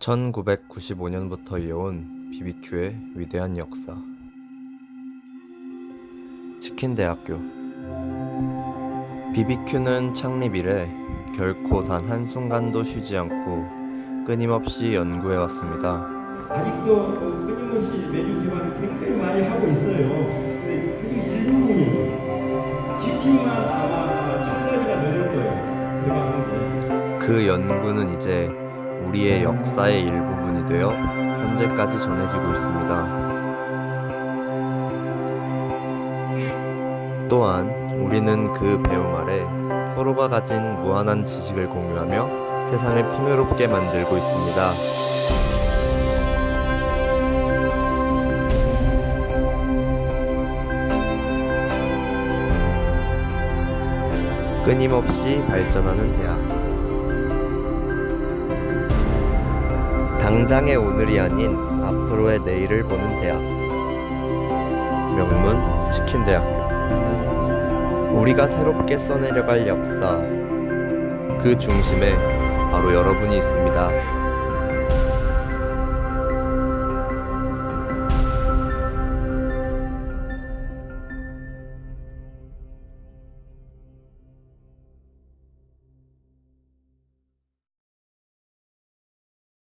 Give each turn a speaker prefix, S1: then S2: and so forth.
S1: 1995년부터 이어온 BBQ의 위대한 역사. 치킨대학교. BBQ는 창립 이래 결코 단 한순간도 쉬지 않고 끊임없이 연구해왔습니다.
S2: 아직도 어, 끊임없이 메뉴 개발을 굉장히 많이 하고 있어요. 근데 그 일부분이 치킨만 아마 천 가지가 넘을 거예요. 개발하는 게.
S1: 그 연구는 이제 우리의 역사의 일부분이 되어 현재까지 전해지고 있습니다. 또한 우리는 그 배움 아래 서로가 가진 무한한 지식을 공유하며 세상을 풍요롭게 만들고 있습니다. 끊임없이 발전하는 대학. 당장의 오늘이 아닌 앞으로의 내일을 보는 대학. 명문 치킨대학교. 우리가 새롭게 써내려갈 역사. 그 중심에 바로 여러분이 있습니다.